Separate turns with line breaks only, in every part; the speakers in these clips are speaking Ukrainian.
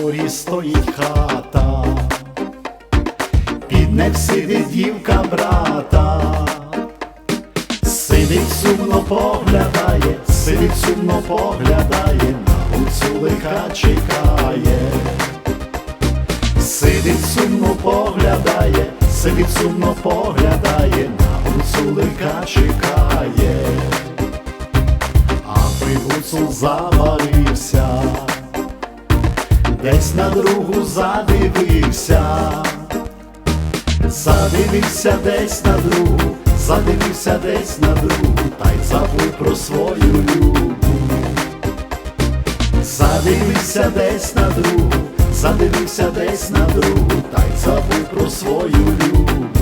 дворі стоїть хата, під нею сидить дівка брата, сидить сумно поглядає, сидить сумно поглядає, на гуцулика чекає, сидить сумно поглядає, сидить сумно поглядає, на гуцулика чекає. Аби гуцул заварився, десь на другу задивився, задивився десь на другу, задивився десь на другу, та й забув про свою любу. Задивився десь на другу, задивився десь на другу, та й забув про свою любу.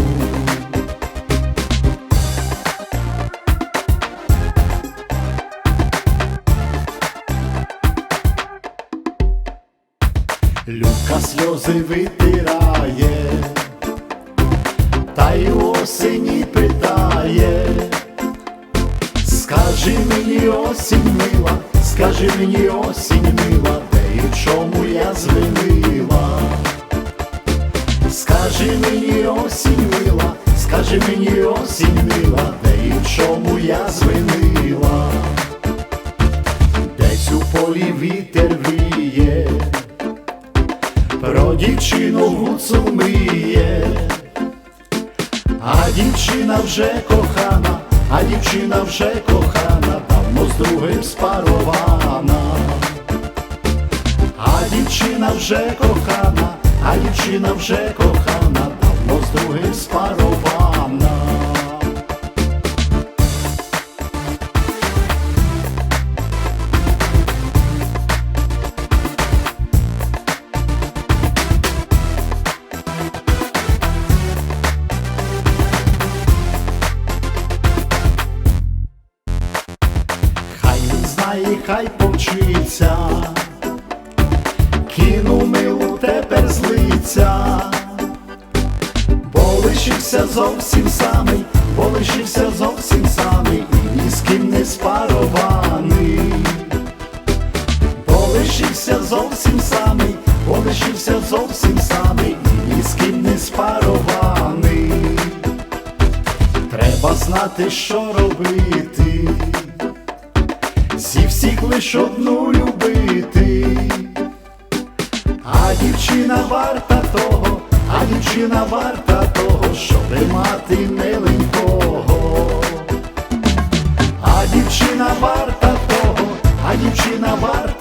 Любка сльози витирає, та й осені питає, скажи мені осінь мила, скажи мені осінь мила, де і в чому я звинила. Скажи мені осінь мила, скажи мені осінь мила, де і в чому я звинила. Десь у полі вітер віє, про дівчину гуцул мріє, а дівчина вже кохана, а дівчина вже кохана, давно з другим спарована, а дівчина вже кохана, а дівчина вже кохана, знає, хай повчиться, кину милу тепер злиться, бо лишився зовсім самий, бо лишився зовсім самий, і ні з ким не спарований, бо лишився зовсім самий, бо лишився зовсім самий, і ні з ким не спарований. Треба знати, що робити слід лиш одну любити, а дівчина варта того, а дівчина варта того, щоб мати миленького, а дівчина варта того, а дівчина варта.